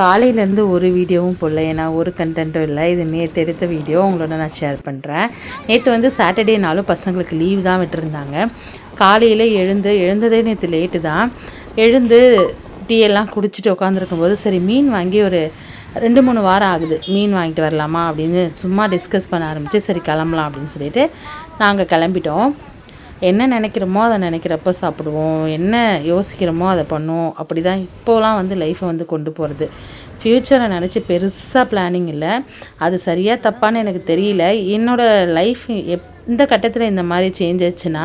காலையிலேருந்து ஒரு வீடியோவும் போடல ஏன்னா ஒரு கண்டென்ட்டும் இல்லை. இது நேற்று எடுத்த வீடியோ உங்களோட நான் ஷேர் பண்ணுறேன் நேற்று வந்து சாட்டர்டே நாளும் பசங்களுக்கு லீவ் தான் விட்டுருந்தாங்க. காலையில் எழுந்து எழுந்ததே நேற்று லேட்டு தான். எழுந்து டீ எல்லாம் குடிச்சிட்டு உட்காந்துருக்கும்போது சரி மீன் வாங்கி ஒரு ரெண்டு மூணு வாரம் ஆகுது. மீன் வாங்கிட்டு வரலாமா அப்படின்னு சும்மா டிஸ்கஸ் பண்ண ஆரம்பித்து சரி கிளம்பலாம் அப்படின்னு சொல்லிட்டு நாங்கள் கிளம்பிட்டோம். என்ன நினைக்கிறோமோ அதை நினைக்கிறப்ப சாப்பிடுவோம் என்ன யோசிக்கிறோமோ அதை பண்ணுவோம். அப்படி தான் இப்போலாம் வந்து லைஃப்பை வந்து கொண்டு போகிறது ஃப்யூச்சரை நினச்சி பெருசாக பிளானிங் இல்லை. அது சரியாக தப்பான்னு எனக்கு தெரியல. என்னோடய லைஃப் எப் இந்த கட்டத்தில் இந்த மாதிரி சேஞ்ச் ஆச்சுன்னா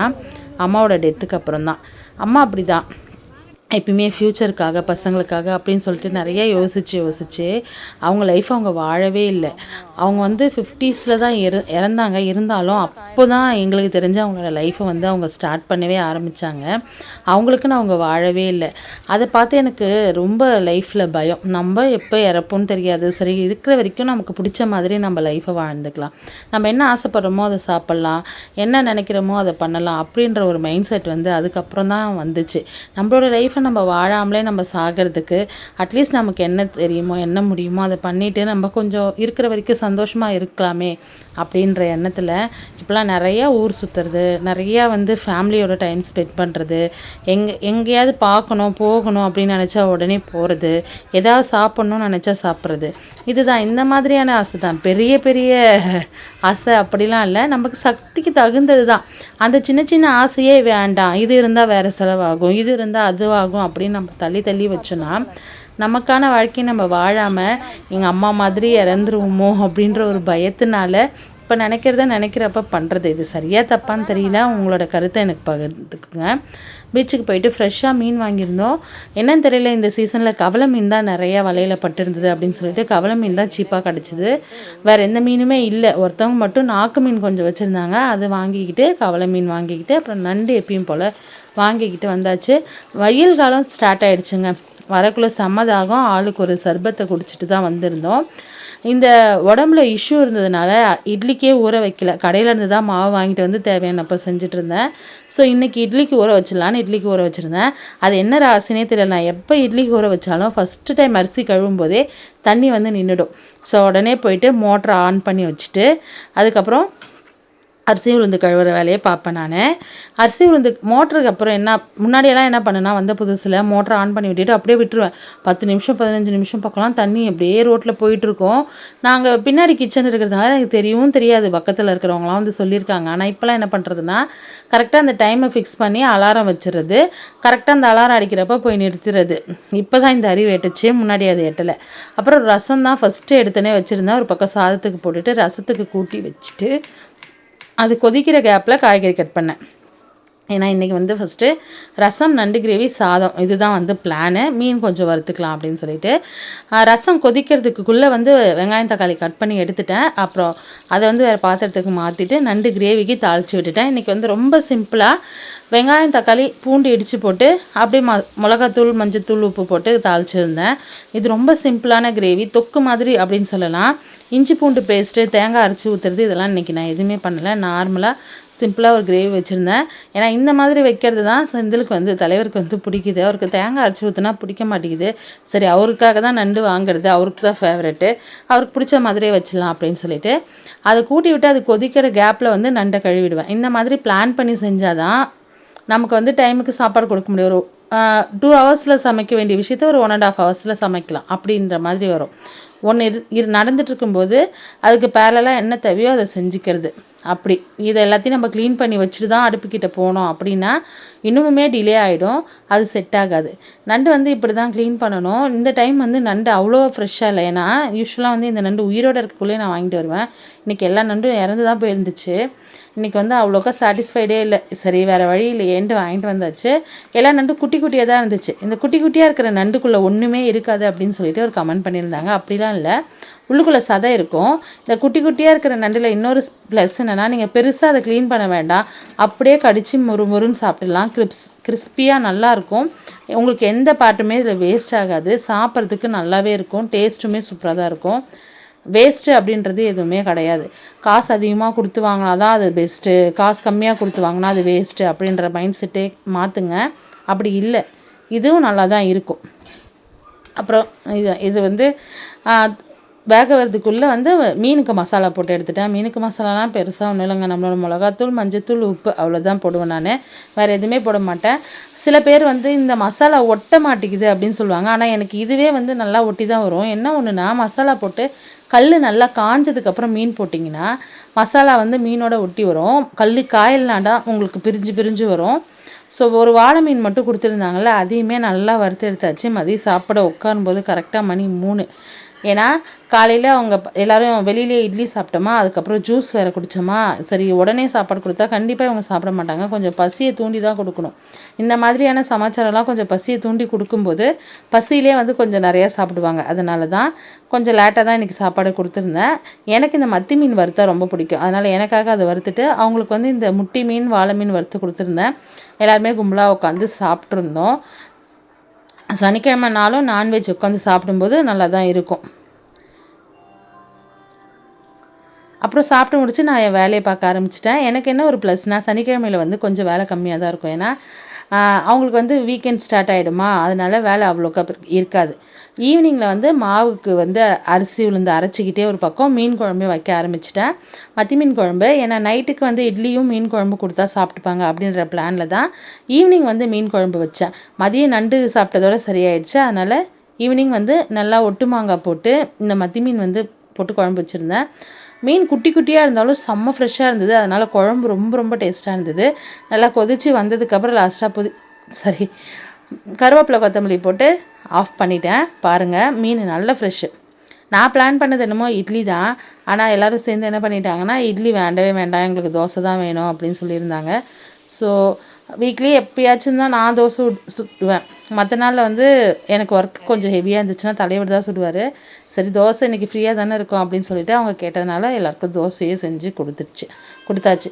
அம்மாவோட டெத்துக்கு அப்புறம் தான் அம்மா அப்படி தான் எப்பயுமே ஃப்யூச்சருக்காக பசங்களுக்காக அப்படின்னு சொல்லிட்டு நிறைய யோசித்து யோசித்து அவங்க லைஃப் அவங்க வாழவே இல்லை. அவங்க வந்து ஃபிஃப்டீஸில் தான் இற இறந்தாங்க. இருந்தாலும் அப்போ தான் எங்களுக்கு தெரிஞ்ச அவங்களோட லைஃப்பை வந்து அவங்க ஸ்டார்ட் பண்ணவே ஆரம்பித்தாங்க அவங்களுக்குன்னு அவங்க வாழவே இல்லை. அதை பார்த்து எனக்கு ரொம்ப லைஃப்பில் பயம். நம்ம எப்போ இறப்போன்னு தெரியாது. சரி இருக்கிற வரைக்கும் நமக்கு பிடிச்ச மாதிரி நம்ம லைஃப்பை வாழ்ந்துக்கலாம். நம்ம என்ன ஆசைப்படுறோமோ அதை சாப்பிட்லாம். என்ன நினைக்கிறோமோ அதை பண்ணலாம் அப்படின்ற ஒரு மைண்ட் செட் வந்து அதுக்கப்புறம் தான் வந்துச்சு. நம்மளோட லைஃப்பை நம்ம வாழாமலே நம்ம சாகிறதுக்கு அட்லீஸ்ட் நமக்கு என்ன தெரியுமோ என்ன முடியுமோ அதை பண்ணிவிட்டு நம்ம கொஞ்சம் இருக்கிற வரைக்கும் சந்தோஷமாக இருக்கலாமே அப்படின்ற எண்ணத்தில் இப்போலாம் நிறையா ஊர் சுற்றுறது நிறையா வந்து ஃபேமிலியோட டைம் ஸ்பெண்ட் பண்ணுறது எங்கே எங்கேயாவது பார்க்கணும் போகணும் அப்படின்னு நினச்சா உடனே போகிறது எதாவது சாப்பிட்ணுன்னு நினச்சா சாப்பிட்றது. இதுதான் இந்த மாதிரியான ஆசை தான் பெரிய பெரிய ஆசை அப்படிலாம் இல்லை. நமக்கு சக்திக்கு தகுந்தது தான். அந்த சின்ன சின்ன ஆசையே வேண்டாம். இது இருந்தால் வேறு செலவாகும். இது இருந்தால் அதுவாகும் அப்படின்னு நம்ம தள்ளி தள்ளி வச்சோன்னா நமக்கான வாழ்க்கையை நம்ம வாழாமல் எங்கள் அம்மா மாதிரி இறந்துருவோமோ அப்படின்ற ஒரு பயத்தினால இப்போ நினைக்கிறத நினைக்கிறப்ப பண்ணுறது இது. சரியாக தப்பான்னு தெரியல. உங்களோட கருத்தை எனக்கு பகிர்ந்துக்குங்க. பீச்சுக்கு போயிட்டு ஃப்ரெஷ்ஷாக மீன் வாங்கியிருந்தோம். என்னன்னு தெரியல இந்த சீசனில் கவலை மீன் தான் நிறையா வலையில் பட்டிருந்தது அப்படின்னு சொல்லிட்டு கவலை மீன் தான் சீப்பாக கிடச்சிது. வேறு எந்த மீனுமே இல்லை. ஒருத்தவங்க மட்டும் நாக்கு மீன் கொஞ்சம் வச்சுருந்தாங்க. அது வாங்கிக்கிட்டு கவலை மீன் வாங்கிக்கிட்டு அப்புறம் நண்டு எப்பயும் போல் வாங்கிக்கிட்டு வந்தாச்சு. வெயில் காலம் ஸ்டார்ட் ஆகிடுச்சுங்க வரக்குள்ளே செம்மதாகும். ஆளுக்கு ஒரு சர்பத்தை குடிச்சிட்டு தான் வந்திருந்தோம். இந்த உடம்புல இஷ்யூ இருந்ததுனால இட்லிக்கே ஊற வைக்கல. கடையிலேருந்து தான் மாவு வாங்கிட்டு வந்து தேவையானப்போ செஞ்சுட்டு இருந்தேன். ஸோ இன்றைக்கி இட்லிக்கு ஊற வச்சிடலான்னு இட்லிக்கு ஊற வச்சுருந்தேன். அது என்ன ராசினே தெரியல. நான் எப்போ இட்லிக்கு ஊற வச்சாலும் ஃபஸ்ட்டு டைம் அரிசி கழுவும் போதே தண்ணி வந்து நின்றுடும் ஸோ உடனே போயிட்டு மோட்டரை ஆன் பண்ணி வச்சுட்டு அதுக்கப்புறம் அரிசி உளுந்து கழுவுற வேலையை பார்ப்பேன் நான். அரிசி உளுந்து மோட்டருக்கு அப்புறம் என்ன முன்னாடியெல்லாம் என்ன பண்ணேன்னா வந்த புதுசில் மோட்டரை ஆன் பண்ணி விட்டுட்டு அப்படியே விட்டுருவேன். பத்து நிமிஷம் பதினஞ்சு நிமிஷம் பக்கம்லாம் தண்ணி அப்படியே ரோட்டில் போயிட்டுருக்கோம். நாங்கள் பின்னாடி கிச்சன் இருக்கிறதுனால எனக்கு தெரியவும் தெரியாது. பக்கத்தில் இருக்கிறவங்களாம் வந்து சொல்லியிருக்காங்க. ஆனால் இப்போலாம் என்ன பண்ணுறதுன்னா கரெக்டாக அந்த டைமை ஃபிக்ஸ் பண்ணி அலாரம் வச்சுருது கரெக்டாக அந்த அலாரம் அடிக்கிறப்ப போய் நிறுத்துறது இப்போ தான் இந்த அறிவு எட்டுச்சு முன்னாடி அது எட்டலை. அப்புறம் ரசம் தான் ஃபஸ்ட்டு எடுத்தனே வச்சுருந்தேன். ஒரு பக்கம் சாதத்துக்கு போட்டுட்டு ரசத்துக்கு கூட்டி வச்சுட்டு அது கொதிக்கிற கேப்பில் காய்கறி கட் பண்ணேன். ஏன்னா இன்றைக்கி வந்து ஃபஸ்ட்டு ரசம் நண்டு கிரேவி சாதம். இதுதான் வந்து பிளானு மீன் கொஞ்சம் வறுத்துக்கலாம் அப்படின்னு சொல்லிட்டு. ரசம் கொதிக்கிறதுக்குள்ளே வந்து வெங்காயம் தக்காளி கட் பண்ணி எடுத்துட்டேன். அப்புறம் அதை வந்து வேறு பாத்திரத்துக்கு மாற்றிட்டு நண்டு கிரேவிக்கு தாளித்து விட்டுட்டேன். இன்றைக்கி வந்து ரொம்ப சிம்பிளாக வெங்காயம் தக்காளி பூண்டு இடித்து போட்டு அப்படியே ம மிளகாத்தூள் மஞ்சத்தூள் உப்பு போட்டு தாளிச்சிருந்தேன். இது ரொம்ப சிம்பிளான கிரேவி. தொக்கு மாதிரி அப்படின்னு சொல்லலாம். இஞ்சி பூண்டு பேஸ்ட்டு தேங்காய் அரைச்சி ஊற்றுறது இதெல்லாம் இன்றைக்கி நான் எதுவுமே பண்ணலை. நார்மலாக சிம்பிளாக ஒரு கிரேவி வச்சுருந்தேன். ஏன்னா இந்த மாதிரி வைக்கிறது தான் செந்திலுக்கு வந்து தலைவருக்கு வந்து பிடிக்குது. அவருக்கு தேங்காய் அரைச்சி ஊற்றினா பிடிக்க மாட்டேங்குது. சரி அவருக்காக தான் நண்டு வாங்குறது அவருக்கு தான் ஃபேவரெட்டு அவருக்கு பிடிச்ச மாதிரியே வச்சிடலாம் அப்படின்னு சொல்லிட்டு அதை கூட்டி விட்டு அது கொதிக்கிற கேப்பில் வந்து நண்டை கழுவிடுவேன். இந்த மாதிரி பிளான் பண்ணி செஞ்சால் தான் நமக்கு வந்து டைமுக்கு சாப்பாடு கொடுக்க முடியும். ஒரு டூ ஹவர்ஸில் சமைக்க வேண்டிய விஷயத்த ஒரு ஒன் அண்ட் ஆஃப் ஹவர்ஸில் சமைக்கலாம். அப்படின்ற மாதிரி வரும். ஒன்று இரு இரு நடந்துட்டுருக்கும்போது அதுக்கு பேரலாக என்ன தேவையோ அதை செஞ்சுக்கிறது. அப்படி. இதை எல்லாத்தையும் நம்ம க்ளீன் பண்ணி வச்சுட்டு தான் அடுப்புக்கிட்ட போனோம் அப்படின்னா இன்னுமுமே டிலே ஆகிடும் அது செட் ஆகாது. நண்டு வந்து இப்படி தான் க்ளீன் பண்ணணும். இந்த டைம் வந்து நண்டு அவ்வளோ ஃப்ரெஷ்ஷாக இல்லை. ஏன்னா யூஸ்வலாக வந்து இந்த நண்டு உயிரோடு இருக்கக்குள்ளேயே நான் வாங்கிட்டு வருவேன். இன்றைக்கி எல்லா நண்டும் இறந்து தான் போயிருந்துச்சு. இன்றைக்கி வந்து அவ்வளோக்கா சாட்டிஸ்ஃபைடே இல்லை. சரி வேறு வழி இல்லையேன்ட்டு வாங்கிட்டு வந்தாச்சு. எல்லா நண்டும் குட்டி குட்டியாக தான் இருந்துச்சு. இந்த குட்டி குட்டியாக இருக்கிற நண்டுக்குள்ளே ஒன்றுமே இருக்காது அப்படின்னு சொல்லிட்டு ஒரு கமெண்ட் பண்ணியிருந்தாங்க. அப்படிலாம் இல்லை. உள்ளுக்குள்ளே சதை இருக்கும். இந்த குட்டி குட்டியாக இருக்கிற நண்டில் இன்னொரு ப்ளஸ் என்னென்னா நீங்கள் பெருசாக அதை க்ளீன் பண்ண வேண்டாம். அப்படியே கடித்து முறு முறுன்னு சாப்பிடலாம். கிரிப்ஸ் கிறிஸ்பியாக நல்லாயிருக்கும் உங்களுக்கு எந்த பாட்டுமே இதில் வேஸ்ட் ஆகாது. சாப்பிட்றதுக்கு நல்லாவே இருக்கும். டேஸ்ட்டுமே சூப்பராக தான் இருக்கும். வேஸ்ட்டு அப்படின்றது எதுவுமே கிடையாது. காசு அதிகமாக கொடுத்து வாங்கினா தான் அது பெஸ்ட்டு காசு கம்மியாக கொடுத்து வாங்கினா அது வேஸ்ட்டு அப்படின்ற மைண்ட் செட்டே மாற்றுங்க அப்படி இல்லை. இதுவும் நல்லா தான் இருக்கும். அப்புறம் இது இது வந்து வேக வரதுக்குள்ளே வந்து மீனுக்கு மசாலா போட்டு எடுத்துட்டேன். மீனுக்கு மசாலாலாம் பெருசாக ஒன்றும் இல்லைங்க. நம்மளோட மிளகாத்தூள் மஞ்சத்தூள் உப்பு அவ்வளோதான் போடுவேன் நான். வேறு எதுவுமே போட மாட்டேன். சில பேர் வந்து இந்த மசாலா ஒட்ட மாட்டேங்குது அப்படின்னு சொல்லுவாங்க. ஆனால் எனக்கு இதுவே வந்து நல்லா ஒட்டி தான் வரும். என்ன ஒன்றுனா மசாலா போட்டு கல் நல்லா காஞ்சதுக்கப்புறம் மீன் போட்டிங்கன்னா மசாலா வந்து மீனோட ஒட்டி வரும். கல் காயல்னாடா உங்களுக்கு பிரிஞ்சு பிரிஞ்சு வரும். ஸோ ஒரு வாழை மீன் மட்டும் கொடுத்துருந்தாங்கல்ல அதையுமே நல்லா வறுத்து எடுத்தாச்சு மதியம் சாப்பிட உட்காரும்போது கரெக்டாக மணி மூணு. ஏன்னா காலையில் அவங்க எல்லோரும் எல்லாரும் வெளியிலே இட்லி சாப்பிட்டோமா அதுக்கப்புறம் ஜூஸ் வேறு குடித்தோமா சரி உடனே சாப்பாடு கொடுத்தா கண்டிப்பாக இவங்க சாப்பிட மாட்டாங்க. கொஞ்சம் பசியை தூண்டி தான் கொடுக்கணும். இந்த மாதிரியான சமாச்சாரம்லாம் கொஞ்சம் பசியை தூண்டி கொடுக்கும்போது பசியிலே வந்து கொஞ்சம் நிறையா சாப்பிடுவாங்க. அதனால தான் கொஞ்சம் லேட்டாக தான் இன்றைக்கி சாப்பாடு கொடுத்துருந்தேன். எனக்கு இந்த மத்தி மீன் வறுத்தா ரொம்ப பிடிக்கும். அதனால் எனக்காக அதை வறுத்துட்டு அவங்களுக்கு வந்து இந்த முட்டி மீன் வாழை மீன் வறுத்து கொடுத்துருந்தேன். எல்லாருமே கும்பலாக உட்காந்து சாப்பிட்ருந்தோம் சனிக்கிழமை நாளும் நான்வெஜ் உட்காந்து சாப்பிடும்போது நல்லா தான் இருக்கும். அப்புறம் சாப்பிட்டு முடிச்சு நான் என் வேலையை பார்க்க ஆரம்பிச்சிட்டேன். எனக்கு என்ன ஒரு ப்ளஸ்னால் சனிக்கிழமையில் வந்து கொஞ்சம் வேலை கம்மியாக தான் இருக்கும். ஏன்னா அவங்களுக்கு வந்து வீக்கெண்ட் ஸ்டார்ட் ஆகிடுமா அதனால வேலை அவ்வளோக்கா இருக்காது. ஈவினிங்கில் வந்து மாவுக்கு வந்து அரிசி உளுந்து அரைச்சிக்கிட்டே ஒரு பக்கம் மீன் குழம்பு வைக்க ஆரம்பிச்சிட்டேன். மத்தி மீன் குழம்பு ஏன்னா நைட்டுக்கு வந்து இட்லியும் மீன் குழம்பு கொடுத்தா சாப்பிட்டுப்பாங்க அப்படின்ற பிளானில் தான் ஈவினிங் வந்து மீன் குழம்பு வச்சேன். மதியம் நண்டு சாப்பிட்டதோட சரியாயிடுச்சு. அதனால் ஈவினிங் வந்து நல்லா ஒட்டு மாங்காய் போட்டு இந்த மத்தி மீன் வந்து போட்டு குழம்பு வச்சுருந்தேன். மீன் குட்டி குட்டியாக இருந்தாலும் செம்ம ஃப்ரெஷ்ஷாக இருந்தது. அதனால் குழம்பு ரொம்ப ரொம்ப டேஸ்ட்டாக இருந்தது. நல்லா கொதிச்சு வந்ததுக்கப்புறம் லாஸ்ட்டாக புதி சரி கருவேப்பிலை கொத்தமல்லி போட்டு ஆஃப் பண்ணிட்டேன். பாருங்கள் மீன் நல்ல ஃப்ரெஷ்ஷு நான் பிளான் பண்ணது என்னமோ இட்லி தான். ஆனால் எல்லோரும் சேர்ந்து என்ன பண்ணிட்டாங்கன்னா இட்லி வேண்டவே வேண்டாம் எங்களுக்கு தோசை தான் வேணும் அப்படின்னு சொல்லியிருந்தாங்க. ஸோ வீக்லி எப்பயாச்சும் தான் நான் தோசை சுட்- சுடுவேன் மற்ற நாளில் வந்து எனக்கு ஒர்க் கொஞ்சம் ஹெவியாக இருந்துச்சுன்னா தலைவர் தான் சுடுவார். சரி தோசை இன்றைக்கி ஃப்ரீயாக தானே இருக்கும் அப்படின்னு சொல்லிட்டு அவங்க கேட்டதுனால எல்லாருக்கும் தோசையே செஞ்சு கொடுத்துருச்சு கொடுத்தாச்சு.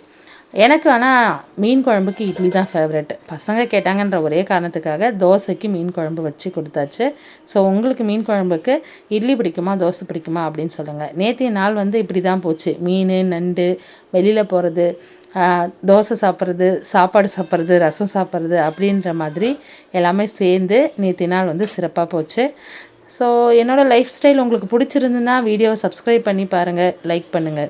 எனக்கு ஆனால் மீன் குழம்புக்கு இட்லி தான் ஃபேவரெட் பசங்க கேட்டாங்கன்ற ஒரே காரணத்துக்காக தோசைக்கு மீன் குழம்பு வச்சு கொடுத்தாச்சு. ஸோ உங்களுக்கு மீன் குழம்புக்கு இட்லி பிடிக்குமா தோசை பிடிக்குமா அப்படின்னு சொல்லுங்கள் நேற்றைய நாள் வந்து இப்படி தான் போச்சு. மீன் நண்டு வெளியில் போகிறது தோசை சாப்பிட்றது சாப்பாடு சாப்பிட்றது ரசம் சாப்பிட்றது அப்படின்ற மாதிரி எல்லாமே சேர்ந்து நேற்று நாள் வந்து சிறப்பாக போச்சு. ஸோ என்னோடய லைஃப் ஸ்டைல் உங்களுக்கு பிடிச்சிருந்துன்னா வீடியோவை சப்ஸ்கிரைப் பண்ணி பாருங்கள் லைக் பண்ணுங்கள்